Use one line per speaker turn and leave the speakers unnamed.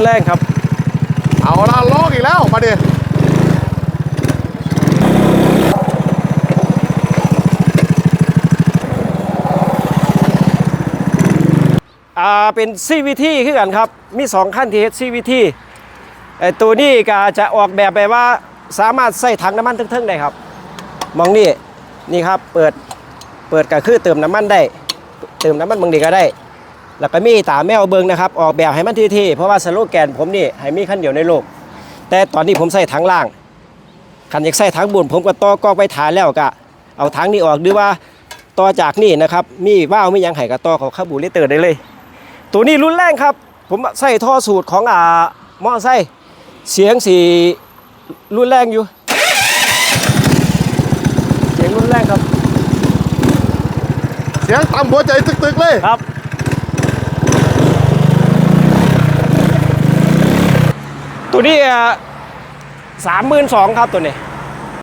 นแรงครับ
เอาละลอกอีกแล้ว มาดิ
อ่าเป็น CVT คือกันครับ มี 2 ขั้นที่เฮ็ด CVT ไอตัวนี้ก็จะออกแบบไปว่าสามารถใส่ถังน้ำมันทึ่งๆได้ครับ มองนี่นี่ครับเปิดเปิดก็คือเติมน้ำมันได้ เติมน้ำมันบางดีก็ได้ แล้วก็มีตาแมวเบิงนะครับ ออกแบบให้มันเท่ๆเพราะว่าสโลแกนผมนี่ให้มีขั้นเดียวในโลก แต่ตอนนี้ผมใส่ถังล่างคันอยากใส่ถังบนผมก็ต่อกอกไปฐานแล้วก็เอาถังนี้ออกหรือว่าต่อจากนี่นะครับ มีว่าวมีหยังไห้กับต่อเขาคาบูเลเตอร์ได้เลย ตัวนี้รุ่นแรงครับ ผมใส่ท่อสูตรของอ่ามอไซค์เสียงสีรุ่นแรงอยู่ เสียงรุ่นแรงครับ
เสียงต่ำหัวใจตึกๆเลย
ครับ ตัวนี้สามหมื่นสองครับตัวนี้